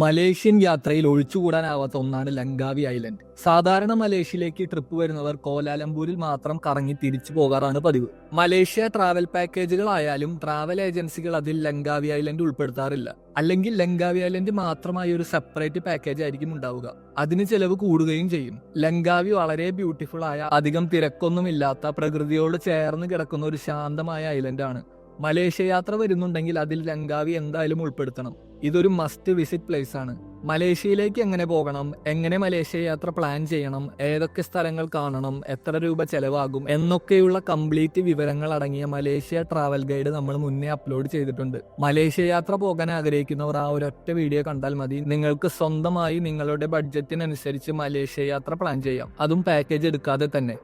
Malaysian യാത്രയിൽ ഒഴിച്ചുകൂടാനാവാത്ത ഒന്നാണ് ലങ്കാവി ഐലൻഡ്. സാധാരണ മലേഷ്യയിലേക്ക് ട്രിപ്പ് വരുന്നവർ കോലാലംപൂരിൽ മാത്രം കറങ്ങി തിരിച്ചു പോകാറാണ് പതിവ്. മലേഷ്യ ട്രാവൽ പാക്കേജുകളായാലും ട്രാവൽ ഏജൻസികൾ അതിൽ ലങ്കാവി ഐലൻഡ് ഉൾപ്പെടുത്താറില്ല. അല്ലെങ്കിൽ ലങ്കാവി ഐലൻഡ് മാത്രമായി ഒരു സെപ്പറേറ്റ് പാക്കേജ് ആയിരിക്കും ഉണ്ടാവുക. അതിന് ചെലവ് കൂടുകയും ചെയ്യും. ലങ്കാവി വളരെ ബ്യൂട്ടിഫുൾ ആയ അധികം തിരക്കൊന്നുമില്ലാത്ത പ്രകൃതിയോട് ചേർന്ന് കിടക്കുന്ന ഒരു ശാന്തമായ ഐലൻഡ് ആണ് മലേഷ്യ യാത്ര വരുന്നുണ്ടെങ്കിൽ അതിൽ ലങ്കാവി എന്തായാലും ഉൾപ്പെടുത്തണം. ഇതൊരു മസ്റ്റ് വിസിറ്റ് പ്ലേസ് ആണ്. മലേഷ്യയിലേക്ക് എങ്ങനെ പോകണം? എങ്ങനെ മലേഷ്യ യാത്ര പ്ലാൻ ചെയ്യണം? ഏതൊക്കെ സ്ഥലങ്ങൾ കാണണം? എത്ര രൂപ ചെലവാകും? എന്നൊക്കെയുള്ള കംപ്ലീറ്റ് വിവരങ്ങൾ അടങ്ങിയ മലേഷ്യ ട്രാവൽ ഗൈഡ് നമ്മൾ മുന്നേ അപ്ലോഡ് ചെയ്തിട്ടുണ്ട്. മലേഷ്യ യാത്ര പോകാൻ ആഗ്രഹിക്കുന്നവർ ആ ഒരൊറ്റ വീഡിയോ കണ്ടാൽ മതി. നിങ്ങൾക്ക് സ്വന്തമായി നിങ്ങളുടെ ബഡ്ജറ്റിനനുസരിച്ച് മലേഷ്യ യാത്ര പ്ലാൻ ചെയ്യാം. അതും പാക്കേജ് എടുക്കാതെ തന്നെ.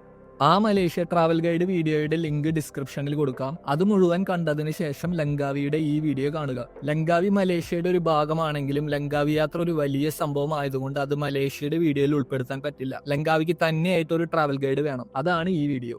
ആ മലേഷ്യ ട്രാവൽ ഗൈഡ് വീഡിയോയുടെ ലിങ്ക് ഡിസ്ക്രിപ്ഷനിൽ കൊടുക്കാം. അത് മുഴുവൻ കണ്ടതിന് ശേഷം ലങ്കാവിയുടെ ഈ വീഡിയോ കാണുക. ലങ്കാവി മലേഷ്യയുടെ ഒരു ഭാഗമാണെങ്കിലും ലങ്കാവി യാത്ര ഒരു വലിയ സംഭവം ആയതുകൊണ്ട് അത് മലേഷ്യയുടെ വീഡിയോയിൽ ഉൾപ്പെടുത്താൻ പറ്റില്ല. ലങ്കാവിക്ക് തന്നെയായിട്ട് ഒരു ട്രാവൽ ഗൈഡ് വേണം. അതാണ് ഈ വീഡിയോ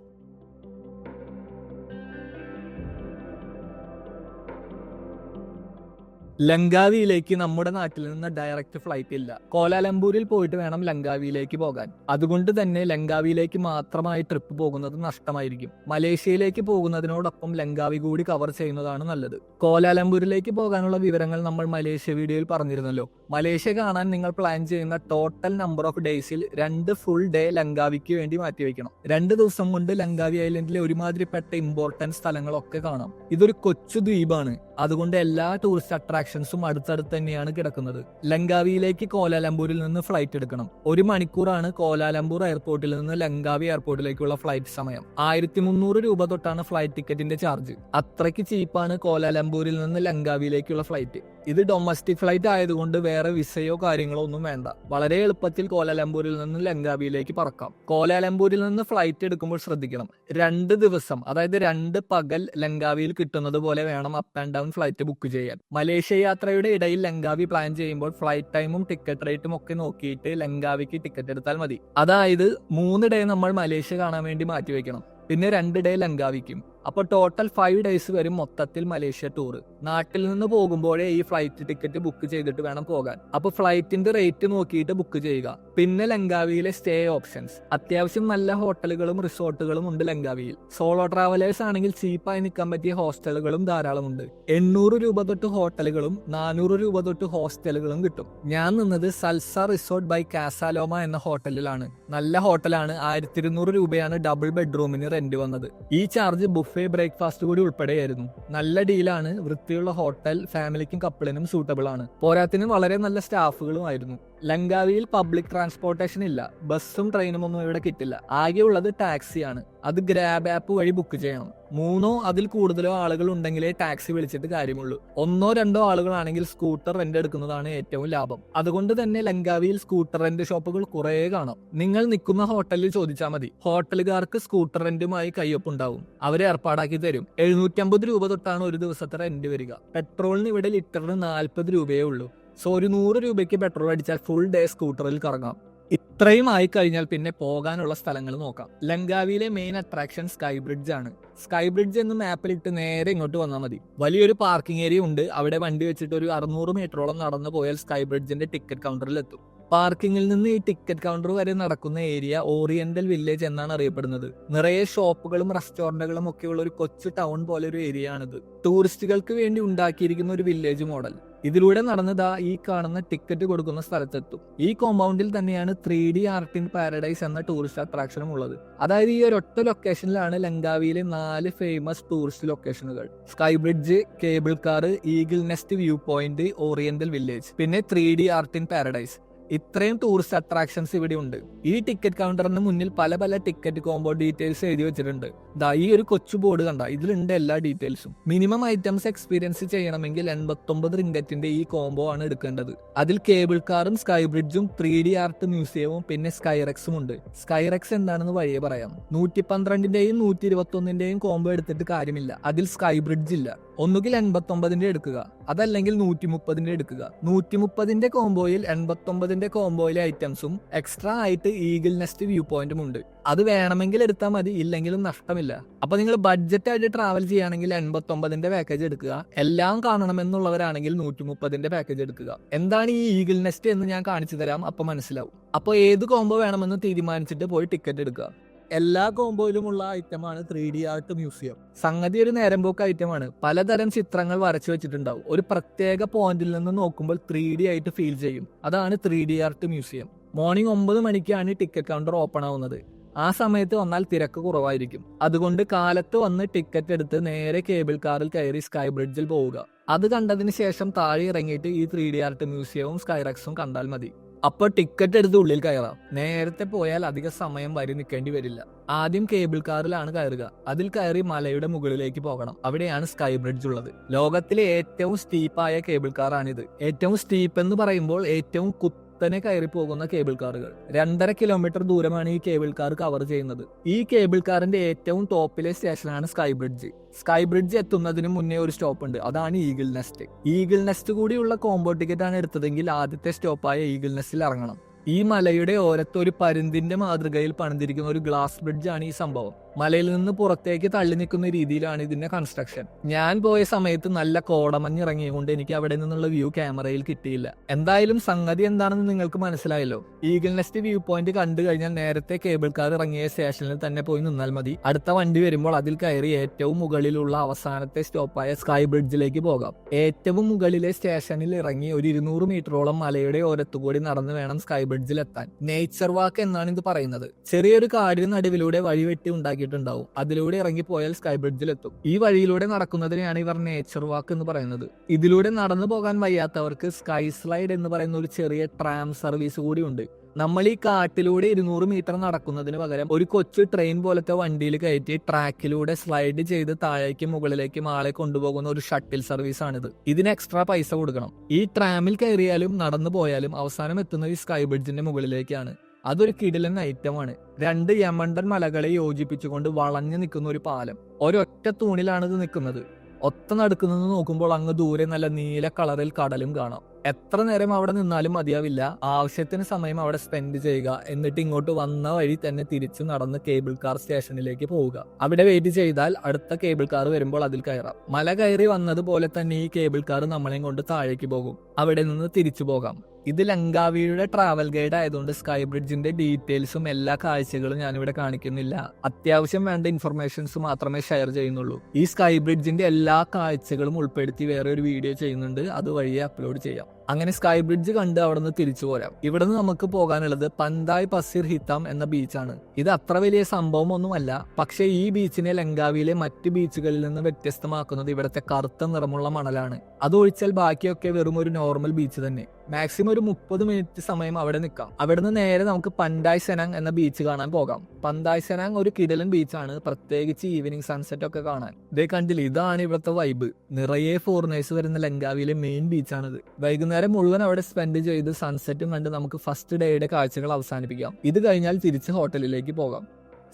ലങ്കാവിയിലേക്ക് നമ്മുടെ നാട്ടിൽ നിന്ന് ഡയറക്റ്റ് ഫ്ലൈറ്റ് ഇല്ല. കോലാലംപൂരിൽ പോയിട്ട് വേണം ലങ്കാവിയിലേക്ക് പോകാൻ. അതുകൊണ്ട് തന്നെ ലങ്കാവിയിലേക്ക് മാത്രമായി ട്രിപ്പ് പോകുന്നത് നഷ്ടമായിരിക്കും. മലേഷ്യയിലേക്ക് പോകുന്നതിനോടൊപ്പം ലങ്കാവി കൂടി കവർ ചെയ്യുന്നതാണ് നല്ലത്. കോലാലംപൂരിലേക്ക് പോകാനുള്ള വിവരങ്ങൾ നമ്മൾ മലേഷ്യ വീഡിയോയിൽ പറഞ്ഞിരുന്നല്ലോ. മലേഷ്യ കാണാൻ നിങ്ങൾ പ്ലാൻ ചെയ്യുന്ന ടോട്ടൽ നമ്പർ ഓഫ് ഡേയ്സിൽ രണ്ട് ഫുൾ ഡേ ലങ്കാവിക്ക് വേണ്ടി മാറ്റിവെക്കണം രണ്ട് ദിവസം കൊണ്ട് ലങ്കാവി ഐലൻഡിലെ ഒരുമാതിരിപ്പെട്ട ഇമ്പോർട്ടന്റ് സ്ഥലങ്ങളൊക്കെ കാണാം. ഇതൊരു കൊച്ചു ദ്വീപാണ്. അതുകൊണ്ട് എല്ലാ ടൂറിസ്റ്റ് അട്രാക്ഷൻസും അടുത്തടുത്ത് തന്നെയാണ് കിടക്കുന്നത്. ലങ്കാവിയിലേക്ക് കോലാലംപൂരിൽ നിന്ന് ഫ്ലൈറ്റ് എടുക്കണം. ഒരു മണിക്കൂറാണ് കോലാലംപൂർ എയർപോർട്ടിൽ നിന്ന് ലങ്കാവി എയർപോർട്ടിലേക്കുള്ള ഫ്ലൈറ്റ് സമയം. ആയിരത്തി മുന്നൂറ് രൂപ തൊട്ടാണ് ഫ്ലൈറ്റ് ടിക്കറ്റിന്റെ ചാർജ് അത്രയ്ക്ക് ചീപ്പാണ് കോലാലംപൂരിൽ നിന്ന് ലങ്കാവിയിലേക്കുള്ള ഫ്ലൈറ്റ് ഇത് ഡൊമസ്റ്റിക് ഫ്ലൈറ്റ് ആയതുകൊണ്ട് വേറെ വിസയോ കാര്യങ്ങളോ ഒന്നും വേണ്ട. വളരെ എളുപ്പത്തിൽ കോലാലംപൂരിൽ നിന്ന് ലങ്കാവിയിലേക്ക് പറക്കാം. കോലാലംപൂരിൽ നിന്ന് ഫ്ലൈറ്റ് എടുക്കുമ്പോൾ ശ്രദ്ധിക്കണം. രണ്ട് ദിവസം അതായത് രണ്ട് പകൽ ലങ്കാവിയിൽ കിട്ടുന്നത് പോലെ വേണം up and down flight book ചെയ്യാൻ. മലേഷ്യ യാത്രയുടെ ഇടയിൽ ലങ്കാവി പ്ലാൻ ചെയ്യുമ്പോൾ ഫ്ലൈറ്റ് ടൈമും ടിക്കറ്റ് റേറ്റും ഒക്കെ നോക്കിയിട്ട് ലങ്കാവിക്ക് ടിക്കറ്റ് എടുത്താൽ മതി. അതായത് മൂന്ന് ഡേ നമ്മൾ മലേഷ്യ കാണാൻ വേണ്ടി മാറ്റിവെക്കണം. പിന്നെ രണ്ട് ഡേ ലങ്കാവിക്കും. അപ്പോൾ ടോട്ടൽ ഫൈവ് ഡേയ്സ് വരും മൊത്തത്തിൽ മലേഷ്യ ടൂർ നാട്ടിൽ നിന്ന് പോകുമ്പോഴേ ഈ ഫ്ലൈറ്റ് ടിക്കറ്റ് ബുക്ക് ചെയ്തിട്ട് വേണം പോകാൻ. അപ്പോൾ ഫ്ലൈറ്റിന്റെ റേറ്റ് നോക്കിയിട്ട് ബുക്ക് ചെയ്യുക. പിന്നെ ലങ്കാവിയിലെ സ്റ്റേ ഓപ്ഷൻസ് അത്യാവശ്യം നല്ല ഹോട്ടലുകളും റിസോർട്ടുകളും ഉണ്ട് ലങ്കാവിയിൽ. സോളോ ട്രാവലേഴ്സ് ആണെങ്കിൽ ചീപ്പായി നിൽക്കാൻ പറ്റിയ ഹോസ്റ്റലുകളും ധാരാളമുണ്ട് എണ്ണൂറ് രൂപ തൊട്ട് ഹോട്ടലുകളും നാനൂറ് രൂപ തൊട്ട് ഹോസ്റ്റലുകളും കിട്ടും. ഞാൻ നിന്നത് സൽസ റിസോർട്ട് ബൈ കാസാലോമ എന്ന ഹോട്ടലിലാണ് നല്ല ഹോട്ടലാണ് ആയിരത്തി ഇരുന്നൂറ് രൂപയാണ് ഡബിൾ ബെഡ്റൂമിന് റെന്റ് വന്നത്. ഈ ചാർജ് ബുഫേ ബ്രേക്ക്ഫാസ്റ്റ് കൂടി ഉൾപ്പെടെയായിരുന്നു. നല്ല ഡീലാണ് വൃത്തിയുള്ള ഹോട്ടൽ ഫാമിലിക്കും കപ്പിളിനും സൂട്ടബിൾ ആണ്. പോരാത്തിനും വളരെ നല്ല സ്റ്റാഫുകളും ആയിരുന്നു. ലങ്കാവിയിൽ പബ്ലിക് ട്രാൻസ്പോർട്ടേഷൻ ഇല്ല. ബസ്സും ട്രെയിനും ഒന്നും ഇവിടെ കിട്ടില്ല. ആകെയുള്ളത് ടാക്സിയാണ് അത് ഗ്രാബ് ആപ്പ് വഴി ബുക്ക് ചെയ്യണം. മൂന്നോ അതിൽ കൂടുതലോ ആളുകൾ ഉണ്ടെങ്കിലേ ടാക്സി വിളിച്ചിട്ട് കാര്യമുള്ളൂ. ഒന്നോ രണ്ടോ ആളുകളാണെങ്കിൽ സ്കൂട്ടർ റെന്റ് എടുക്കുന്നതാണ് ഏറ്റവും ലാഭം. അതുകൊണ്ട് തന്നെ ലങ്കാവിയിൽ സ്കൂട്ടർ റെന്റ് ഷോപ്പുകൾ കുറേ കാണാം. നിങ്ങൾ നിൽക്കുന്ന ഹോട്ടലിൽ ചോദിച്ചാൽ മതി. ഹോട്ടലുകാർക്ക് സ്കൂട്ടർ റെന്റുമായി കയ്യൊപ്പുണ്ടാവും. അവരെ ഏർപ്പാടാക്കി തരും. എഴുന്നൂറ്റമ്പത് രൂപ തൊട്ടാണ് ഒരു ദിവസത്തെ റെന്റ് വരിക. പെട്രോളിന് ഇവിടെ ലിറ്ററിന് നാൽപ്പത് രൂപയേ ഉള്ളൂ. സോ ഒരു നൂറ് രൂപയ്ക്ക് പെട്രോൾ അടിച്ചാൽ ഫുൾ ഡേ സ്കൂട്ടറിൽ കറങ്ങാം. ഇത്രയും ആയി കഴിഞ്ഞാൽ പിന്നെ പോകാനുള്ള സ്ഥലങ്ങൾ നോക്കാം. ലങ്കാവിയിലെ മെയിൻ അട്രാക്ഷൻ സ്കൈ ബ്രിഡ്ജ് ആണ്. സ്കൈ ബ്രിഡ്ജ് എന്ന് മാപ്പിൽ ഇട്ട് നേരെ ഇങ്ങോട്ട് വന്നാൽ മതി. വലിയൊരു പാർക്കിംഗ് ഏരിയ ഉണ്ട്. അവിടെ വണ്ടി വെച്ചിട്ട് ഒരു അറുന്നൂറ് മീറ്ററോളം നടന്നു പോയാൽ സ്കൈ ബ്രിഡ്ജിന്റെ ടിക്കറ്റ് കൗണ്ടറിൽ എത്തും. പാർക്കിങ്ങിൽ നിന്ന് ഈ ടിക്കറ്റ് കൗണ്ടർ വരെ നടക്കുന്ന ഏരിയ ഓറിയന്റൽ വില്ലേജ് എന്നാണ് അറിയപ്പെടുന്നത്. നിറയെ ഷോപ്പുകളും റെസ്റ്റോറന്റുകളും ഒക്കെയുള്ള ഒരു കൊച്ചു ടൗൺ പോലെ ഒരു ഏരിയ ആണിത്. ടൂറിസ്റ്റുകൾക്ക് വേണ്ടി ഉണ്ടാക്കിയിരിക്കുന്ന ഒരു വില്ലേജ് മോഡൽ ഇതിലൂടെ നടന്നതാ ഈ കാണുന്ന ടിക്കറ്റ് കൊടുക്കുന്ന സ്ഥലത്തെത്തും. ഈ കോമ്പൗണ്ടിൽ തന്നെയാണ് three D art in paradise എന്ന ടൂറിസ്റ്റ് അട്രാക്ഷനും ഉള്ളത്. അതായത് ഈ ഒരൊറ്റ ലൊക്കേഷനിലാണ് ലങ്കാവിയിലെ നാല് ഫേമസ് ടൂറിസ്റ്റ് ലൊക്കേഷനുകൾ sky bridge cable car eagle nest view point oriental village പിന്നെ three D art in paradise ഇത്രയും ടൂറിസ്റ്റ് അട്രാക്ഷൻസ് ഇവിടെ ഉണ്ട് ഈ ടിക്കറ്റ് കൗണ്ടറിന് മുന്നിൽ പല പല ടിക്കറ്റ് കോംബോ ഡീറ്റെയിൽസ് എഴുതി വെച്ചിട്ടുണ്ട്. ദാ ഈ ഒരു കൊച്ചു ബോർഡ് കണ്ട ഇതിലുണ്ട് എല്ലാ ഡീറ്റെയിൽസും മിനിമം ഐറ്റംസ് എക്സ്പീരിയൻസ് ചെയ്യണമെങ്കിൽ എൺപത്തൊമ്പത് റിംഗറ്റിന്റെ ഈ കോംബോ ആണ് എടുക്കേണ്ടത്. അതിൽ കേബിൾ കാറും സ്കൈ ബ്രിഡ്ജും ത്രീ ഡി ആർട്ട് മ്യൂസിയവും പിന്നെ സ്കൈറെക്സും ഉണ്ട്. സ്കൈറെക്സ് എന്താണെന്ന് വഴിയെ പറയാം. നൂറ്റി പന്ത്രണ്ടിന്റെയും നൂറ്റി ഇരുപത്തി കോംബോ എടുത്തിട്ട് കാര്യമില്ല. അതിൽ സ്കൈ ബ്രിഡ്ജ് ഇല്ല. ഒന്നുകിൽ എൺപത്തൊമ്പതിന്റെ എടുക്കുക അതല്ലെങ്കിൽ നൂറ്റി മുപ്പതിന്റെ എടുക്കുക. നൂറ്റി മുപ്പതിന്റെ കോംബോയിൽ എൺപത്തൊമ്പതിന്റെ കോംബോയിലെ ഐറ്റംസും എക്സ്ട്രാ ആയിട്ട് ഈഗിൾ നെസ്റ്റ് വ്യൂ പോയിന്റും ഉണ്ട്. അത് വേണമെങ്കിൽ എടുത്താൽ മതി ഇല്ലെങ്കിലും നഷ്ടമില്ല. അപ്പൊ നിങ്ങൾ ബഡ്ജറ്റ് ആയിട്ട് ട്രാവൽ ചെയ്യുകയാണെങ്കിൽ എൺപത്തൊമ്പതിന്റെ പാക്കേജ് എടുക്കുക. എല്ലാം കാണണമെന്നുള്ളവരാണെങ്കിൽ നൂറ്റി മുപ്പതിന്റെ പാക്കേജ് എടുക്കുക. എന്താണ് ഈ ഈഗിൾ നെസ്റ്റ് എന്ന് ഞാൻ കാണിച്ചു തരാം അപ്പൊ മനസ്സിലാവും. അപ്പോൾ ഏത് കോംബോ വേണമെന്ന് തീരുമാനിച്ചിട്ട് പോയി ടിക്കറ്റ് എടുക്കുക. എല്ലാ കോമ്പോയിലുമുള്ള ഐറ്റമാണ് ത്രീ ഡി ആർട്ട് മ്യൂസിയം സംഗതി ഒരു നേരം പോക്ക് ഐറ്റമാണ് പലതരം ചിത്രങ്ങൾ വരച്ചു വെച്ചിട്ടുണ്ടാവും. ഒരു പ്രത്യേക പോയിന്റിൽ നിന്ന് നോക്കുമ്പോൾ ത്രീ ഡി ആയിട്ട് ഫീൽ ചെയ്യും. അതാണ് three D art museum morning ഒമ്പത് മണിക്കാണ് ടിക്കറ്റ് കൗണ്ടർ ഓപ്പൺ ആവുന്നത്. ആ സമയത്ത് വന്നാൽ തിരക്ക് കുറവായിരിക്കും. അതുകൊണ്ട് കാലത്ത് വന്ന് ടിക്കറ്റ് എടുത്ത് നേരെ കേബിൾ കാറിൽ കയറി സ്കൈ ബ്രിഡ്ജിൽ പോവുക. അത് കണ്ടതിന് ശേഷം താഴെ ഇറങ്ങിയിട്ട് ഈ ത്രീ ഡി ആർട്ട് മ്യൂസിയവും സ്കൈറക്സും കണ്ടാൽ മതി. അപ്പോൾ ടിക്കറ്റ് എടുത്ത് ഉള്ളിൽ കയറാം. നേരത്തെ പോയാൽ അധിക സമയം വരി നിൽക്കേണ്ടി വരില്ല. ആദ്യം കേബിൾ കാറിലാണ് കയറുക. അതിൽ കയറി മലയുടെ മുകളിലേക്ക് പോകണം. അവിടെയാണ് സ്കൈ ബ്രിഡ്ജ് ഉള്ളത്. ലോകത്തിലെ ഏറ്റവും സ്റ്റീപ്പായ കേബിൾ കാറാണിത് ഏറ്റവും സ്റ്റീപ്പ് എന്ന് പറയുമ്പോൾ ഏറ്റവും കുത്തനെ കയറി പോകുന്ന കേബിൾ കാറുകൾ രണ്ടര കിലോമീറ്റർ ദൂരമാണ് ഈ കേബിൾ കാർ കവർ ചെയ്യുന്നത്. ഈ കേബിൾ കാറിന്റെ ഏറ്റവും ടോപ്പിലെ സ്റ്റേഷനാണ് സ്കൈ ബ്രിഡ്ജ് സ്കൈ ബ്രിഡ്ജ് എത്തുന്നതിന് മുന്നേ ഒരു സ്റ്റോപ്പ് ഉണ്ട്. അതാണ് ഈഗിൾ നെസ്റ്റ് ഈഗിൾ നെസ്റ്റ് കൂടിയുള്ള കോംബോ ടിക്കറ്റ് ആണ് എടുത്തതെങ്കിൽ ആദ്യത്തെ സ്റ്റോപ്പായ ഈഗിൾ നെസ്റ്റിൽ ഇറങ്ങണം. ഈ മലയുടെ ഓരത്ത് ഒരു പരുന്തിന്റെ മാതൃകയിൽ പണിതിരിക്കുന്ന ഒരു ഗ്ലാസ് ബ്രിഡ്ജ് ആണ് ഈ സംഭവം. മലയിൽ നിന്ന് പുറത്തേക്ക് തള്ളി നിൽക്കുന്ന രീതിയിലാണ് ഇതിന്റെ കൺസ്ട്രക്ഷൻ ഞാൻ പോയ സമയത്ത് നല്ല കോടമഞ്ഞ് ഇറങ്ങിയതുകൊണ്ട് എനിക്ക് അവിടെ നിന്നുള്ള വ്യൂ ക്യാമറയിൽ കിട്ടിയില്ല. എന്തായാലും സംഗതി എന്താണെന്ന് നിങ്ങൾക്ക് മനസ്സിലായല്ലോ. ഈഗിൾ നെസ്റ്റ് വ്യൂ പോയിന്റ് കണ്ടു കഴിഞ്ഞാൽ നേരത്തെ കേബിൾ കാർ ഇറങ്ങിയ സ്റ്റേഷനിൽ തന്നെ പോയി നിന്നാൽ മതി. അടുത്ത വണ്ടി വരുമ്പോൾ അതിൽ കയറി ഏറ്റവും മുകളിലുള്ള അവസാനത്തെ സ്റ്റോപ്പായ സ്കൈ ബ്രിഡ്ജിലേക്ക് പോകാം. ഏറ്റവും മുകളിലെ സ്റ്റേഷനിൽ ഇറങ്ങി ഒരു ഇരുന്നൂറ് മീറ്ററോളം മലയുടെ ഓരത്തുകൂടി നടന്നു വേണം സ്കൈ ബ്രിഡ്ജിൽ എത്താൻ. നേച്ചർ വാക്ക് എന്നാണ് ഇത് പറയുന്നത്. ചെറിയൊരു കാടിന് നടുവിലൂടെ വഴിവെട്ടി ഉണ്ടാക്കിയിട്ടുണ്ടാവും അതിലൂടെ ഇറങ്ങിപ്പോയാൽ സ്കൈ ബ്രിഡ്ജിൽ എത്തും ഈ വഴിയിലൂടെ നടക്കുന്നതിനെയാണ് ഇവർ നേച്ചർ വാക്ക് എന്ന് പറയുന്നത്. ഇതിലൂടെ നടന്നു പോകാൻ വയ്യാത്തവർക്ക് സ്കൈ സ്ലൈഡ് എന്ന് പറയുന്ന ഒരു ചെറിയ ട്രാം സർവീസ് കൂടി ഉണ്ട്. നമ്മൾ ഈ കാട്ടിലൂടെ ഇരുന്നൂറ് മീറ്റർ നടക്കുന്നതിന് പകരം ഒരു കൊച്ചു ട്രെയിൻ പോലത്തെ വണ്ടിയിൽ കയറ്റി ട്രാക്കിലൂടെ സ്ലൈഡ് ചെയ്ത് താഴേക്ക് മുകളിലേക്കും ആളെ കൊണ്ടുപോകുന്ന ഒരു ഷട്ടിൽ സർവീസ് ആണിത്. ഇതിന് എക്സ്ട്രാ പൈസ കൊടുക്കണം. ഈ ട്രാമിൽ കയറിയാലും നടന്നു പോയാലും അവസാനം എത്തുന്നത് ഈ സ്കൈ ബ്രിഡ്ജിന്റെ മുകളിലേക്കാണ്. അതൊരു കിടിലൻ ഐറ്റമാണ്. രണ്ട് യമണ്ടൻ മലകളെ യോജിപ്പിച്ചുകൊണ്ട് വളഞ്ഞു നിൽക്കുന്ന ഒരു പാലം. ഒരൊറ്റ തൂണിലാണ് ഇത് നിൽക്കുന്നത്. ഒത്ത നടക്കുന്നത് നോക്കുമ്പോൾ അങ്ങ് ദൂരെ നല്ല നീല കളറിൽ കടലും കാണാം. എത്ര നേരം അവിടെ നിന്നാലും മതിയാവില്ല. ആവശ്യത്തിന് സമയം അവിടെ സ്പെൻഡ് ചെയ്യുക. എന്നിട്ട് ഇങ്ങോട്ട് വന്ന വഴി തന്നെ തിരിച്ചു നടന്ന് കേബിൾ കാർ സ്റ്റേഷനിലേക്ക് പോവുക. അവിടെ വെയിറ്റ് ചെയ്താൽ അടുത്ത കേബിൾ കാർ വരുമ്പോൾ അതിൽ കയറാം. മല കയറി വന്നതുപോലെ തന്നെ ഈ കേബിൾ കാർ നമ്മളെയും കൊണ്ട് താഴേക്ക് പോകും. അവിടെ നിന്ന് തിരിച്ചു പോകാം. ഇത് ലങ്കാവിയുടെ ട്രാവൽ ഗൈഡ് ആയതുകൊണ്ട് സ്കൈ ബ്രിഡ്ജിന്റെ ഡീറ്റെയിൽസും എല്ലാ കാഴ്ചകളും ഞാനിവിടെ കാണിക്കുന്നില്ല. അത്യാവശ്യം വേണ്ട ഇൻഫർമേഷൻസ് മാത്രമേ ഷെയർ ചെയ്യുന്നുള്ളൂ. ഈ സ്കൈ ബ്രിഡ്ജിന്റെ എല്ലാ കാഴ്ചകളും ഉൾപ്പെടുത്തി വേറെ ഒരു വീഡിയോ ചെയ്യുന്നുണ്ട്. അത് വഴിയെ അപ്ലോഡ് ചെയ്യാം. അങ്ങനെ സ്കൈ ബ്രിഡ്ജ് കണ്ട് അവിടെ നിന്ന് തിരിച്ചു പോരാം. ഇവിടെ നിന്ന് നമുക്ക് പോകാനുള്ളത് പന്തായ് പസിർ ഹിത്താം എന്ന ബീച്ചാണ് ഇത് അത്ര വലിയ സംഭവമൊന്നുമല്ല. പക്ഷേ ഈ ബീച്ചിനെ ലങ്കാവിയിലെ മറ്റ് ബീച്ചുകളിൽ നിന്ന് വ്യത്യസ്തമാക്കുന്നത് ഇവിടുത്തെ കറുത്ത നിറമുള്ള മണലാണ്. അതൊഴിച്ചാൽ ബാക്കിയൊക്കെ വെറും ഒരു നോർമൽ ബീച്ച് തന്നെ. മാക്സിമം ഒരു മുപ്പത് മിനിറ്റ് സമയം അവിടെ നിൽക്കാം. അവിടെ നിന്ന് നേരെ നമുക്ക് പണ്ടായ് സെനാങ് എന്ന ബീച്ച് കാണാൻ പോകാം. പന്തായ് സെനാങ് ഒരു കിടലൻ ബീച്ചാണ് പ്രത്യേകിച്ച് ഈവനിങ് സൺസെറ്റ് ഒക്കെ കാണാൻ. ഇതേ കണ്ടില്ല ഇതാണ് ഇവിടുത്തെ വൈബ് നിറയെ ഫോറിനേഴ്സ് വരുന്ന ലങ്കാവിയിലെ മെയിൻ ബീച്ചാണിത് വൈകുന്നേരം മുഴുവൻ അവിടെ സ്പെൻഡ് ചെയ്ത് സൺസെറ്റും കണ്ട് നമുക്ക് ഫസ്റ്റ് ഡേയുടെ കാഴ്ചകൾ അവസാനിപ്പിക്കാം. ഇത് കഴിഞ്ഞാൽ തിരിച്ച് ഹോട്ടലിലേക്ക് പോകാം.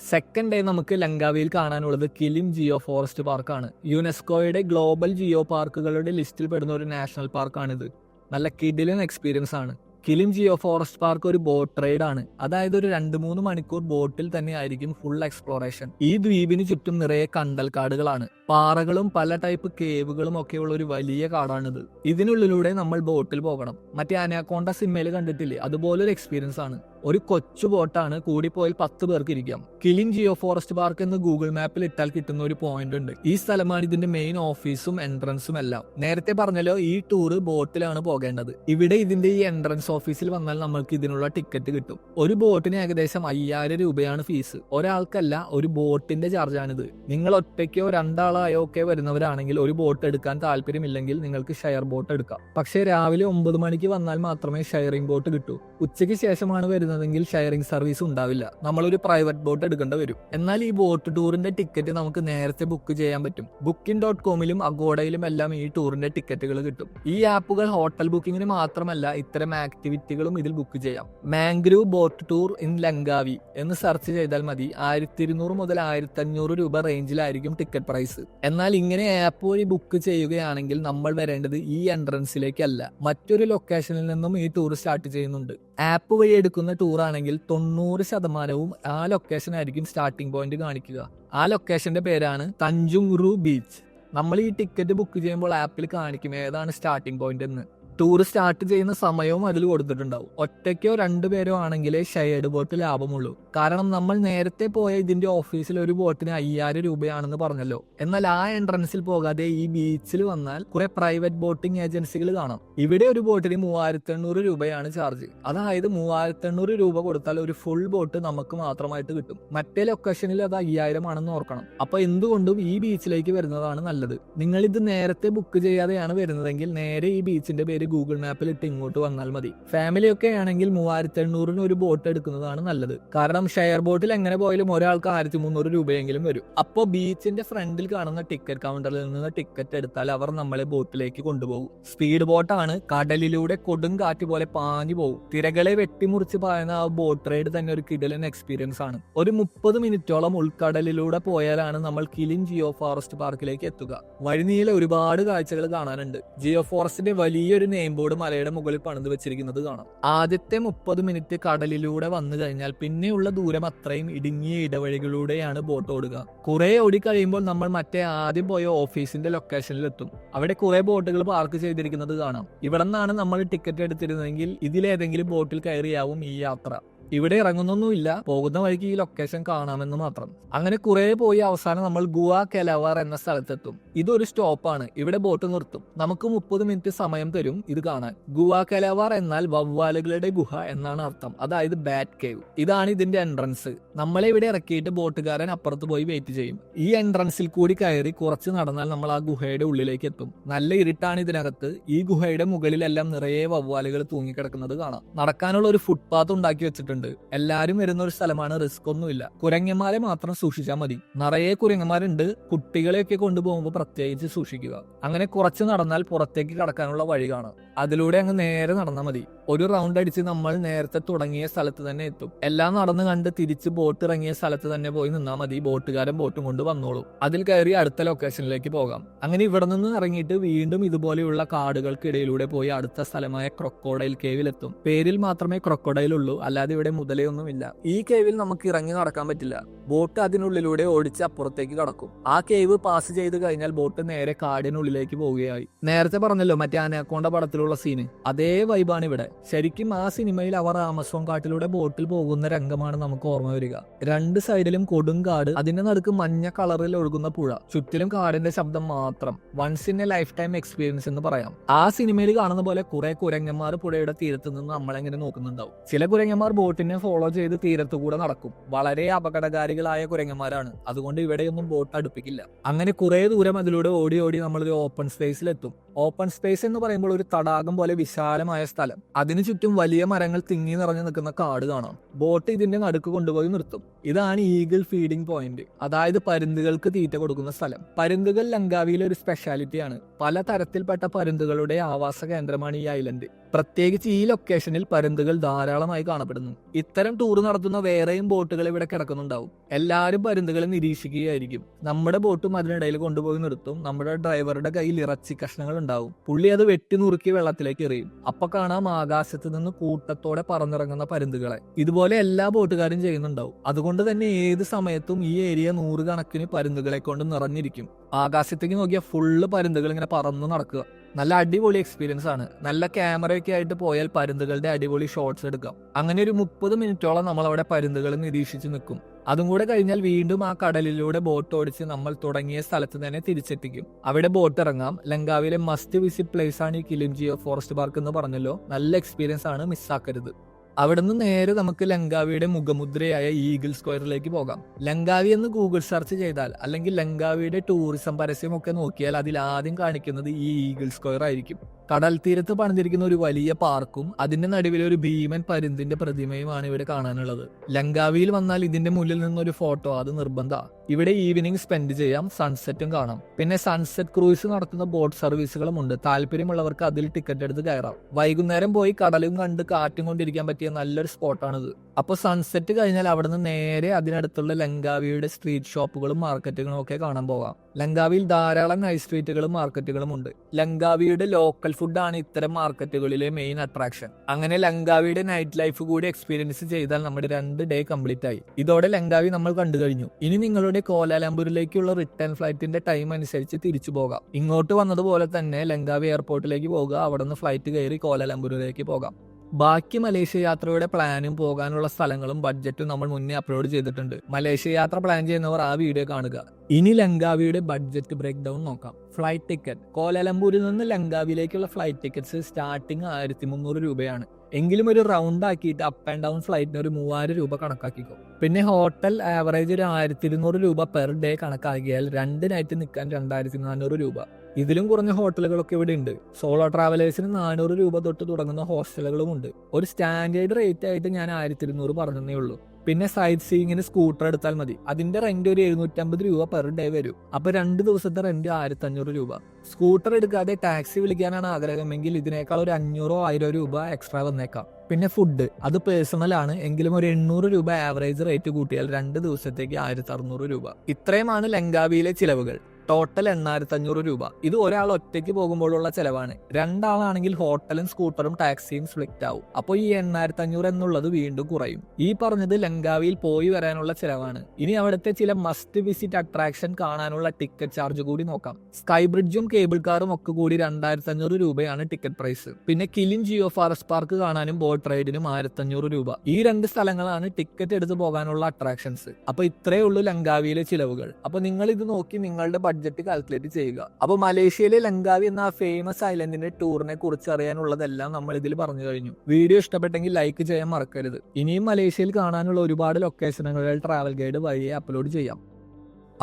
സെക്കൻഡ് ഡേ നമുക്ക് ലങ്കാവിയിൽ കാണാനുള്ളത് കിലിം ജിയോ ഫോറസ്റ്റ് പാർക്കാണ് യുനെസ്കോയുടെ ഗ്ലോബൽ ജിയോ പാർക്കുകളുടെ ലിസ്റ്റിൽ പെടുന്ന ഒരു നാഷണൽ പാർക്കാണിത് നല്ല കിഡിലൻ എക്സ്പീരിയൻസ് ആണ്. കിലിം ജിയോ ഫോറസ്റ്റ് പാർക്ക് ഒരു ബോട്ട് റൈഡ് ആണ്. അതായത് ഒരു രണ്ട് മൂന്ന് മണിക്കൂർ ബോട്ടിൽ തന്നെ ആയിരിക്കും ഫുൾ എക്സ്പ്ലോറേഷൻ ഈ ദ്വീപിന് ചുറ്റും നിറയെ കണ്ടൽക്കാടുകളാണ്. പാറകളും പല ടൈപ്പ് കേവുകളും ഒക്കെയുള്ള ഒരു വലിയ കാടാണിത്. ഇതിനുള്ളിലൂടെ നമ്മൾ ബോട്ടിൽ പോകണം. മറ്റേ അനാക്കോണ്ട സിനിമയിൽ കണ്ടിട്ടില്ലേ? അതുപോലൊരു എക്സ്പീരിയൻസ് ആണ്. ഒരു കൊച്ചു ബോട്ടാണ് കൂടിപ്പോയാൽ പത്ത് പേർക്ക് ഇരിക്കാം. കിലിൻ ജിയോ ഫോറസ്റ്റ് പാർക്ക് എന്ന് ഗൂഗിൾ മാപ്പിൽ ഇട്ടാൽ കിട്ടുന്ന ഒരു പോയിന്റ് ഉണ്ട്. ഈ സ്ഥലമാണ് ഇതിന്റെ മെയിൻ ഓഫീസും എൻട്രൻസും എല്ലാം. നേരത്തെ പറഞ്ഞല്ലോ ഈ ടൂർ ബോട്ടിലാണ് പോകേണ്ടത്. ഇവിടെ ഇതിന്റെ ഈ എൻട്രൻസ് ഓഫീസിൽ വന്നാൽ നമ്മൾക്ക് ഇതിനുള്ള ടിക്കറ്റ് കിട്ടും. ഒരു ബോട്ടിന് ഏകദേശം അയ്യായിരം രൂപയാണ് ഫീസ് ഒരാൾക്കല്ല ഒരു ബോട്ടിന്റെ ചാർജാണിത് നിങ്ങൾ ഒറ്റയ്ക്കോ രണ്ടാളായോ ഒക്കെ വരുന്നവരാണെങ്കിൽ ഒരു ബോട്ട് എടുക്കാൻ താല്പര്യമില്ലെങ്കിൽ നിങ്ങൾക്ക് ഷെയർ ബോട്ട് എടുക്കാം. പക്ഷേ രാവിലെ ഒമ്പത് മണിക്ക് വന്നാൽ മാത്രമേ ഷെയറിംഗ് ബോട്ട് കിട്ടൂ. ഉച്ചയ്ക്ക് ശേഷമാണ് വരുന്നതെങ്കിൽ ഷെയറിംഗ് സർവീസ് ഉണ്ടാവില്ല. നമ്മളൊരു പ്രൈവറ്റ് ബോട്ട് എടുക്കേണ്ടി വരും. എന്നാൽ ഈ ബോട്ട് ടൂറിന്റെ ടിക്കറ്റ് നമുക്ക് നേരത്തെ ബുക്ക് ചെയ്യാൻ പറ്റും. ബുക്കിംഗ് ഡോട്ട് കോമിലും അഗോഡയിലും എല്ലാം ഈ ടൂറിന്റെ ടിക്കറ്റുകൾ കിട്ടും. ഈ ആപ്പുകൾ ഹോട്ടൽ ബുക്കിംഗിന് മാത്രമല്ല ഇത്തരം ആക്ടിവിറ്റികളും ഇതിൽ ബുക്ക് ചെയ്യാം. Mangrove boat tour in Langkawi എന്ന് സെർച്ച് ചെയ്താൽ മതി. ആയിരത്തി ഇരുന്നൂറ് മുതൽ ആയിരത്തി അഞ്ഞൂറ് രൂപ റേഞ്ചിലായിരിക്കും ടിക്കറ്റ് പ്രൈസ് എന്നാൽ ഇങ്ങനെ ആപ്പ് വഴി ബുക്ക് ചെയ്യുകയാണെങ്കിൽ നമ്മൾ വരേണ്ടത് ഈ എൻട്രൻസിലേക്കല്ല മറ്റൊരു ലൊക്കേഷനിൽ നിന്നും ഈ ടൂർ സ്റ്റാർട്ട് ചെയ്യുന്നുണ്ട്. ആപ്പ് വഴി എടുക്കുന്ന ടൂർ ആണെങ്കിൽ തൊണ്ണൂറ് ശതമാനവും ആ ലൊക്കേഷൻ ആയിരിക്കും സ്റ്റാർട്ടിംഗ് പോയിന്റ് കാണിക്കുക. ആ ലൊക്കേഷന്റെ പേരാണ് തഞ്ചുങ്റു ബീച്ച് നമ്മൾ ഈ ടിക്കറ്റ് ബുക്ക് ചെയ്യുമ്പോൾ ആപ്പിൽ കാണിക്കും ഏതാണ് സ്റ്റാർട്ടിംഗ് പോയിന്റ് എന്ന്. ടൂർ സ്റ്റാർട്ട് ചെയ്യുന്ന സമയവും അതിൽ കൊടുത്തിട്ടുണ്ടാവും. ഒറ്റയ്ക്കോ രണ്ടുപേരോ ആണെങ്കിലേ ഷെയർഡ് ബോട്ട് ലാഭമുള്ളൂ. കാരണം നമ്മൾ നേരത്തെ പോയ ഇതിന്റെ ഓഫീസിൽ ഒരു ബോട്ടിന് അയ്യായിരം രൂപയാണെന്ന് പറഞ്ഞല്ലോ. എന്നാൽ ആ എൻട്രൻസിൽ പോകാതെ ഈ ബീച്ചിൽ വന്നാൽ കുറെ പ്രൈവറ്റ് ബോട്ടിംഗ് ഏജൻസികൾ കാണാം. ഇവിടെ ഒരു ബോട്ടിന് മൂവായിരത്തി എണ്ണൂറ് രൂപയാണ് ചാർജ് അതായത് മൂവായിരത്തി എണ്ണൂറ് രൂപ കൊടുത്താൽ ഒരു ഫുൾ ബോട്ട് നമുക്ക് മാത്രമായിട്ട് കിട്ടും. മറ്റേ ലൊക്കേഷനിൽ അത് അയ്യായിരം ആണെന്ന് ഓർക്കണം. അപ്പൊ എന്തുകൊണ്ടും ഈ ബീച്ചിലേക്ക് വരുന്നതാണ് നല്ലത്. നിങ്ങൾ ഇത് നേരത്തെ ബുക്ക് ചെയ്യാതെയാണ് വരുന്നതെങ്കിൽ നേരെ ഈ ബീച്ചിന്റെ പേര് ഗൂഗിൾ മാപ്പിൽ ഇട്ട് ഇങ്ങോട്ട് വന്നാൽ മതി. ഫാമിലി ഒക്കെ ആണെങ്കിൽ മൂവായിരത്തി എണ്ണൂറിന് ഒരു ബോട്ട് എടുക്കുന്നതാണ് നല്ലത്. കാരണം ഷെയർ ബോട്ടിൽ എങ്ങനെ പോയാലും ഒരാൾക്ക് ആയിരത്തി മുന്നൂറ് രൂപയെങ്കിലും വരും. അപ്പോ ബീച്ചിന്റെ ഫ്രണ്ടിൽ കാണുന്ന ടിക്കറ്റ് കൗണ്ടറിൽ നിന്ന് ടിക്കറ്റ് എടുത്താൽ അവർ നമ്മളെ ബോട്ടിലേക്ക് കൊണ്ടുപോകും. സ്പീഡ് ബോട്ടാണ് കടലിലൂടെ കൊടും കാറ്റ് പോലെ പാഞ്ഞു പോകും. തിരകളെ വെട്ടിമുറിച്ച് പായുന്ന ആ ബോട്ട് റൈഡ് തന്നെ ഒരു കിടലൻ എക്സ്പീരിയൻസ് ആണ്. ഒരു മുപ്പത് മിനിറ്റോളം ഉൾക്കടലിലൂടെ പോയാലാണ് നമ്മൾ കിലിൻ ജിയോ ഫോറസ്റ്റ് പാർക്കിലേക്ക് എത്തുക. വഴിനീളെ ഒരുപാട് കാഴ്ചകൾ കാണാനുണ്ട്. ജിയോ ഫോറസ്റ്റിന്റെ വലിയൊരു നെയിം ബോർഡ് മലയുടെ മുകളിൽ പണിത് വെച്ചിരിക്കുന്നത് കാണാം. ആദ്യത്തെ മുപ്പത് മിനിറ്റ് കടലിലൂടെ വന്നു കഴിഞ്ഞാൽ പിന്നെയുള്ള ദൂരം അത്രയും ഇടുങ്ങിയ ഇടവഴികളിലൂടെയാണ് ബോട്ട് ഓടുക. കുറെ ഓടി കഴിയുമ്പോൾ നമ്മൾ മറ്റേ ആദ്യം പോയ ഓഫീസിന്റെ ലൊക്കേഷനിൽ എത്തും. അവിടെ കുറെ ബോട്ടുകൾ പാർക്ക് ചെയ്തിരിക്കുന്നത് കാണാം. ഇവിടെ നിന്നാണ് നമ്മൾ ടിക്കറ്റ് എടുത്തിരുന്നെങ്കിൽ ഇതിലേതെങ്കിലും ബോട്ടിൽ കയറിയാവും ഈ യാത്ര. ഇവിടെ ഇറങ്ങുന്നൊന്നുമില്ല. പോകുന്ന വഴിക്ക് ഈ ലൊക്കേഷൻ കാണാമെന്ന് മാത്രം. അങ്ങനെ കുറെ പോയി അവസാനം നമ്മൾ ഗുവ കെലവാർ എന്ന സ്ഥലത്തെത്തും. ഇതൊരു സ്റ്റോപ്പാണ് ഇവിടെ ബോട്ട് നിർത്തും. നമുക്ക് മുപ്പത് മിനിറ്റ് സമയം തരും ഇത് കാണാൻ. ഗുവ കെലവാർ എന്നാൽ വവ്വാലുകളുടെ ഗുഹ എന്നാണ് അർത്ഥം. അതായത് ബാറ്റ് കേവ് ഇതാണ് ഇതിന്റെ എൻട്രൻസ് നമ്മളെ ഇവിടെ ഇറക്കിയിട്ട് ബോട്ടുകാരൻ അപ്പുറത്ത് പോയി വെയിറ്റ് ചെയ്യും. ഈ എൻട്രൻസിൽ കൂടി കയറി കുറച്ച് നടന്നാൽ നമ്മൾ ആ ഗുഹയുടെ ഉള്ളിലേക്ക് എത്തും. നല്ല ഇരുട്ടാണ് ഇതിനകത്ത്. ഈ ഗുഹയുടെ മുകളിലെല്ലാം നിറയെ വവ്വാലുകൾ തൂങ്ങിക്കിടക്കുന്നത് കാണാം. നടക്കാനുള്ള ഒരു ഫുട്പാത്ത് ഉണ്ടാക്കി വെച്ചിട്ടുണ്ട്. എല്ലാരും വരുന്ന ഒരു സ്ഥലമാണ് റിസ്ക് ഒന്നുമില്ല. കുരങ്ങന്മാരെ മാത്രം സൂക്ഷിച്ചാൽ മതി. നിറയെ കുരങ്ങന്മാരുണ്ട്. കുട്ടികളെയൊക്കെ കൊണ്ടുപോകുമ്പോൾ പ്രത്യേകിച്ച് സൂക്ഷിക്കുക. അങ്ങനെ കുറച്ച് നടന്നാൽ പുറത്തേക്ക് കടക്കാനുള്ള വഴി കാണാം. അതിലൂടെ അങ്ങ് നേരെ നടന്നാൽ മതി. ഒരു റൗണ്ട് അടിച്ച് നമ്മൾ നേരത്തെ തുടങ്ങിയ സ്ഥലത്ത് തന്നെ എത്തും. എല്ലാം നടന്ന് കണ്ട് തിരിച്ച് ബോട്ട് ഇറങ്ങിയ സ്ഥലത്ത് തന്നെ പോയി നിന്നാൽ മതി. ബോട്ടുകാരൻ ബോട്ടും കൊണ്ട് വന്നോളും. അതിൽ കയറി അടുത്ത ലൊക്കേഷനിലേക്ക് പോകാം. അങ്ങനെ ഇവിടെ നിന്ന് ഇറങ്ങിയിട്ട് വീണ്ടും ഇതുപോലെയുള്ള കാടുകൾക്കിടയിലൂടെ പോയി അടുത്ത സ്ഥലമായ ക്രൊക്കോഡൈൽ കേവിലെത്തും പേരിൽ മാത്രമേ ക്രൊക്കോഡൈൽ ഉള്ളൂ. അല്ലാതെ ഇവിടെ മുതലയൊന്നുമില്ല. ഈ കേവിൽ നമുക്ക് ഇറങ്ങി നടക്കാൻ പറ്റില്ല. ബോട്ട് അതിനുള്ളിലൂടെ ഓടിച്ച് അപ്പുറത്തേക്ക് കടക്കും. ആ കേവ് പാസ് ചെയ്ത് കഴിഞ്ഞാൽ ബോട്ട് നേരെ കാടിനുള്ളിലേക്ക് പോവുകയായി. നേരത്തെ പറഞ്ഞല്ലോ മറ്റേ അനാക്കോണ്ട പടത്തിലുള്ള സീന് അതേ വൈബാണ് ഇവിടെ. ശരിക്കും ആ സിനിമയിൽ അവർ ആമസോൺ കാട്ടിലൂടെ ബോട്ടിൽ പോകുന്ന രംഗമാണ് നമുക്ക് ഓർമ്മ വരിക. രണ്ട് സൈഡിലും കൊടുങ്കാട് അതിന്റെ നടുക്ക് മഞ്ഞ കളറിൽ ഒഴുകുന്ന പുഴ. ചുറ്റിലും കാടിന്റെ ശബ്ദം മാത്രം. Once in a lifetime experience എന്ന് പറയാം. ആ സിനിമയിൽ കാണുന്ന പോലെ കുറെ കുരങ്ങന്മാർ പുഴയുടെ തീരത്ത് നിന്ന് നമ്മളെങ്ങനെ നോക്കുന്നുണ്ടാവും. ചില കുരങ്ങന്മാർ ബോട്ടിനെ ഫോളോ ചെയ്ത് തീരത്തു കൂടെ നടക്കും. വളരെ അപകടകാരികളായ കുരങ്ങന്മാരാണ്. അതുകൊണ്ട് ഇവിടെയൊന്നും ബോട്ട് അടുപ്പിക്കില്ല. അങ്ങനെ കുറെ ദൂരം അതിലൂടെ ഓടി ഓടി നമ്മളൊരു ഓപ്പൺ സ്പേസിലെത്തും ഓപ്പൺ സ്പേസ് എന്ന് പറയുമ്പോൾ ഒരു തടാകം പോലെ വിശാലമായ സ്ഥലം. അതിനു ചുറ്റും വലിയ മരങ്ങൾ തിങ്ങി നിറഞ്ഞു നിൽക്കുന്ന കാട് കാണാം. ബോട്ട് ഇതിന്റെ നടുക്ക് കൊണ്ടുപോയി നിർത്തും. ഇതാണ് ഈഗിൾ ഫീഡിംഗ് പോയിന്റ് അതായത് പരുന്തുകൾക്ക് തീറ്റ കൊടുക്കുന്ന സ്ഥലം. പരുന്തുകൾ ലങ്കാവിയിലെ ഒരു സ്പെഷ്യാലിറ്റിയാണ് പല തരത്തിൽപ്പെട്ട പരുന്തുകളുടെ ആവാസ കേന്ദ്രമാണ് ഈ ഐലൻഡ് പ്രത്യേകിച്ച് ഈ ലൊക്കേഷനിൽ പരുന്തുകൾ ധാരാളമായി കാണപ്പെടുന്നു. ഇത്തരം ടൂർ നടത്തുന്ന വേറെയും ബോട്ടുകൾ ഇവിടെ കിടക്കുന്നുണ്ടാവും. എല്ലാവരും പരുന്തുകളെ നിരീക്ഷിക്കുകയായിരിക്കും. നമ്മുടെ ബോട്ടും അതിനിടയിൽ കൊണ്ടുപോയി നിർത്തും. നമ്മുടെ ഡ്രൈവറുടെ കയ്യിൽ ഇറച്ചി കഷ്ണങ്ങൾ ഉണ്ടാവും. പുള്ളി അത് വെട്ടി നുറുക്കി വെള്ളത്തിലേക്ക് എറിയും. അപ്പൊ കാണാം ആകാശത്ത് നിന്ന് കൂട്ടത്തോടെ പറന്നിറങ്ങുന്ന പരുന്തുകളെ. ഇതുപോലെ എല്ലാ ബോട്ടുകാരും ചെയ്യുന്നുണ്ടാവും. അതുകൊണ്ട് തന്നെ ഏത് സമയത്തും ഈ ഏരിയ നൂറുകണക്കിന് പരുന്തുകളെ കൊണ്ട് നിറഞ്ഞിരിക്കും. ആകാശത്തേക്ക് നോക്കിയാൽ ഫുള്ള് പരുന്തുകൾ ഇങ്ങനെ പറന്ന് നടക്കുക. നല്ല അടിപൊളി എക്സ്പീരിയൻസ് ആണ്. നല്ല ക്യാമറയൊക്കെ ആയിട്ട് പോയാൽ പരുന്തുകളുടെ അടിപൊളി ഷോട്ട്സ് എടുക്കാം. അങ്ങനെ ഒരു മുപ്പത് മിനിറ്റോളം നമ്മൾ അവിടെ പരുന്തുകൾ നിരീക്ഷിച്ച് നിൽക്കും. അതും കൂടെ കഴിഞ്ഞാൽ വീണ്ടും ആ കടലിലൂടെ ബോട്ട് ഓടിച്ച് നമ്മൾ തുടങ്ങിയ സ്ഥലത്ത് തന്നെ തിരിച്ചെത്തിക്കും. അവിടെ ബോട്ട് ഇറങ്ങാം. ലങ്കാവിലെ മസ്റ്റ് വിസിറ്റ് പ്ലേസ് ആണ് ഈ കിലിംജിയോ ഫോറസ്റ്റ് പാർക്ക് എന്ന് പറഞ്ഞല്ലോ. നല്ല എക്സ്പീരിയൻസ് ആണ് മിസ്സാക്കരുത് അവിടുന്ന് നേരെ നമുക്ക് ലങ്കാവിയുടെ മുഖമുദ്രയായ ഈഗിൾ സ്ക്വയറിലേക്ക് പോകാം. ലങ്കാവി എന്ന് ഗൂഗിൾ സെർച്ച് ചെയ്താൽ അല്ലെങ്കിൽ ലങ്കാവിയുടെ ടൂറിസം പരസ്യമൊക്കെ നോക്കിയാൽ അതിൽ ആദ്യം കാണിക്കുന്നത് ഈ ഈഗിൾ സ്ക്വയർ ആയിരിക്കും. കടൽ തീരത്ത് പണിതിരിക്കുന്ന ഒരു വലിയ പാർക്കും അതിന്റെ നടുവിൽ ഒരു ഭീമൻ പരുന്തിന്റെ പ്രതിമയുമാണ് ഇവിടെ കാണാനുള്ളത്. ലങ്കാവിയിൽ വന്നാൽ ഇതിന്റെ മുന്നിൽ നിന്നൊരു ഫോട്ടോ അത് നിർബന്ധ. ഇവിടെ ഈവനിങ് സ്പെൻഡ് ചെയ്യാം സൺസെറ്റും കാണാം. പിന്നെ സൺസെറ്റ് ക്രൂയിസ് നടത്തുന്ന ബോട്ട് സർവീസുകളും ഉണ്ട് താല്പര്യമുള്ളവർക്ക് അതിൽ ടിക്കറ്റ് എടുത്ത് കയറാം. വൈകുന്നേരം പോയി കടലും കണ്ട് കാറ്റും കൊണ്ടിരിക്കാൻ പറ്റിയ നല്ലൊരു സ്പോട്ടാണിത്. അപ്പോൾ സൺസെറ്റ് കഴിഞ്ഞാൽ അവിടുന്ന് നേരെ അതിനടുത്തുള്ള ലങ്കാവിയുടെ സ്ട്രീറ്റ് ഷോപ്പുകളും മാർക്കറ്റുകളും ഒക്കെ കാണാൻ പോകാം. ലങ്കാവിയിൽ ധാരാളം നൈറ്റ് സ്ട്രീറ്റുകളും മാർക്കറ്റുകളും ഉണ്ട്. ലങ്കാവിയുടെ ലോക്കൽ ഫുഡാണ് ഇത്തരം മാർക്കറ്റുകളിലെ മെയിൻ അട്രാക്ഷൻ അങ്ങനെ ലങ്കാവിയുടെ നൈറ്റ് ലൈഫ് കൂടി എക്സ്പീരിയൻസ് ചെയ്താൽ നമ്മുടെ രണ്ട് ഡേ കംപ്ലീറ്റ് ആയി. ഇതോടെ ലങ്കാവി നമ്മൾ കണ്ടു കഴിഞ്ഞു. ഇനി നിങ്ങളുടെ കോലാലംപൂരിലേക്കുള്ള റിട്ടേൺ ഫ്ലൈറ്റിന്റെ ടൈം അനുസരിച്ച് തിരിച്ചു പോകാം. ഇങ്ങോട്ട് വന്നതുപോലെ തന്നെ ലങ്കാവി എയർപോർട്ടിലേക്ക് പോകുക അവിടെ നിന്ന് ഫ്ലൈറ്റ് കയറി കോലാലംപൂരിലേക്ക് പോകാം. ബാക്കി മലേഷ്യ യാത്രയുടെ പ്ലാനും പോകാനുള്ള സ്ഥലങ്ങളും ബഡ്ജറ്റും നമ്മൾ മുന്നേ അപ്ലോഡ് ചെയ്തിട്ടുണ്ട്. മലേഷ്യ യാത്ര പ്ലാൻ ചെയ്യുന്നവർ ആ വീഡിയോ കാണുക. ഇനി ലങ്കാവിയുടെ ബഡ്ജറ്റ് ബ്രേക്ക് ഡൗൺ നോക്കാം. ഫ്ലൈറ്റ് ടിക്കറ്റ് കോലാലംപൂരിൽ നിന്ന് ലങ്കാവിയിലേക്കുള്ള ഫ്ലൈറ്റ് ടിക്കറ്റ്സ് സ്റ്റാർട്ടിങ് ആയിരത്തി മുന്നൂറ് രൂപയാണ്. എങ്കിലും ഒരു റൗണ്ട് ആക്കിയിട്ട് അപ്പ് ആൻഡ് ഡൗൺ ഫ്ലൈറ്റിന് ഒരു മൂവായിരം രൂപ കണക്കാക്കിക്കോ. പിന്നെ ഹോട്ടൽ ആവറേജ് ഒരു ആയിരത്തി ഇരുന്നൂറ് രൂപ പെർ ഡേ കണക്കാക്കിയാൽ രണ്ട് നൈറ്റ് നിൽക്കാൻ രണ്ടായിരത്തി നാനൂറ് രൂപ. ഇതിലും കുറഞ്ഞ ഹോട്ടലുകളൊക്കെ ഇവിടെ ഉണ്ട് സോളോ ട്രാവലേഴ്സിന് നാനൂറ് രൂപ തൊട്ട് തുടങ്ങുന്ന ഹോസ്റ്റലുകളും ഉണ്ട് ഒരു സ്റ്റാൻഡേർഡ് റേറ്റ് ആയിട്ട് ഞാൻ ആയിരത്തി ഇരുന്നൂറ് പറഞ്ഞതേ ഉള്ളൂ. പിന്നെ സൈറ്റ് സീയിങ്ങിന് സ്കൂട്ടർ എടുത്താൽ മതി. അതിന്റെ റെന്റ് ഒരു എഴുന്നൂറ്റമ്പത് രൂപ പെർ ഡേ വരും. അപ്പൊ രണ്ട് ദിവസത്തെ റെന്റ് ആയിരത്തി അഞ്ഞൂറ് രൂപ. സ്കൂട്ടർ എടുക്കാതെ ടാക്സി വിളിക്കാനാണ് ആഗ്രഹമെങ്കിൽ ഇതിനേക്കാൾ ഒരു അഞ്ഞൂറോ ആയിരോ രൂപ എക്സ്ട്രാ വന്നേക്കാം. പിന്നെ ഫുഡ് അത് പേഴ്സണൽ ആണ്. എങ്കിലും ഒരു എണ്ണൂറ് രൂപ ആവറേജ് റേറ്റ് കൂട്ടിയാൽ രണ്ട് ദിവസത്തേക്ക് ആയിരത്തി അറുന്നൂറ് രൂപ. ഇത്രയുമാണ് ലങ്കാവിയിലെ ചിലവുകൾ. ടോട്ടൽ എണ്ണായിരത്തി അഞ്ഞൂറ് രൂപ. ഇത് ഒരാൾ ഒറ്റയ്ക്ക് പോകുമ്പോഴുള്ള ചെലവാണ്. രണ്ടാളാണെങ്കിൽ ഹോട്ടലും സ്കൂട്ടറും ടാക്സിയും സ്പ്ലിറ്റ് ആവും. അപ്പോൾ ഈ എണ്ണായിരത്തി അഞ്ഞൂറ് എന്നുള്ളത് വീണ്ടും കുറയും. ഈ പറഞ്ഞത് ലങ്കാവിയിൽ പോയി വരാനുള്ള ചെലവാണ്. ഇനി അവിടുത്തെ ചില മസ്റ്റ് വിസിറ്റ് അട്രാക്ഷൻ കാണാനുള്ള ടിക്കറ്റ് ചാർജ് കൂടി നോക്കാം. സ്കൈ ബ്രിഡ്ജും കേബിൾ കാറും ഒക്കെ കൂടി രണ്ടായിരത്തി അഞ്ഞൂറ് രൂപയാണ് ടിക്കറ്റ് പ്രൈസ് പിന്നെ കിലിൻ ജിയോ ഫോറസ്റ്റ് പാർക്ക് കാണാനും ബോട്ട് റൈഡിനും ആയിരത്തി അഞ്ഞൂറ് രൂപ. ഈ രണ്ട് സ്ഥലങ്ങളാണ് ടിക്കറ്റ് എടുത്ത് പോകാനുള്ള അട്രാക്ഷൻസ് അപ്പൊ ഇത്രയേ ഉള്ളൂ ലങ്കാവിയിലെ ചിലവുകൾ. അപ്പൊ നിങ്ങൾ ഇത് നോക്കി നിങ്ങളുടെ ബഡ്ജറ്റ് കാൽക്കുലേറ്റ് ചെയ്യുക. അപ്പോൾ മലേഷ്യയിലെ ലങ്കാവി എന്ന ആ ഫേമസ് ഐലൻഡിന്റെ ടൂറിനെ കുറിച്ച് അറിയാനുള്ളതെല്ലാം നമ്മൾ ഇതിൽ പറഞ്ഞു കഴിഞ്ഞു. വീഡിയോ ഇഷ്ടപ്പെട്ടെങ്കിൽ ലൈക്ക് ചെയ്യാൻ മറക്കരുത്. ഇനിയും മലേഷ്യയിൽ കാണാനുള്ള ഒരുപാട് ലൊക്കേഷനുകളിൽ ട്രാവൽ ഗൈഡ് വഴിയെ അപ്ലോഡ് ചെയ്യാം.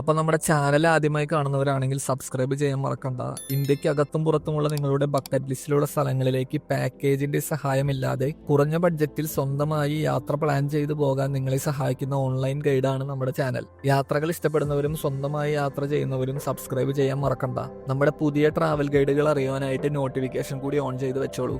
അപ്പോൾ നമ്മുടെ ചാനൽ ആദ്യമായി കാണുന്നവരാണെങ്കിൽ സബ്സ്ക്രൈബ് ചെയ്യാൻ മറക്കണ്ട. ഇന്ത്യയ്ക്ക് അകത്തും പുറത്തുമുള്ള നിങ്ങളുടെ ബക്കറ്റ് ലിസ്റ്റിലുള്ള സ്ഥലങ്ങളിലേക്ക് പാക്കേജിന്റെ സഹായമില്ലാതെ കുറഞ്ഞ ബഡ്ജറ്റിൽ സ്വന്തമായി യാത്ര പ്ലാൻ ചെയ്തു പോകാൻ നിങ്ങളെ സഹായിക്കുന്ന ഓൺലൈൻ ഗൈഡാണ് നമ്മുടെ ചാനൽ യാത്രകൾ ഇഷ്ടപ്പെടുന്നവരും സ്വന്തമായി യാത്ര ചെയ്യുന്നവരും സബ്സ്ക്രൈബ് ചെയ്യാൻ മറക്കണ്ട. നമ്മുടെ പുതിയ ട്രാവൽ ഗൈഡുകൾ അറിയാനായിട്ട് നോട്ടിഫിക്കേഷൻ കൂടി ഓൺ ചെയ്ത് വെച്ചോളൂ.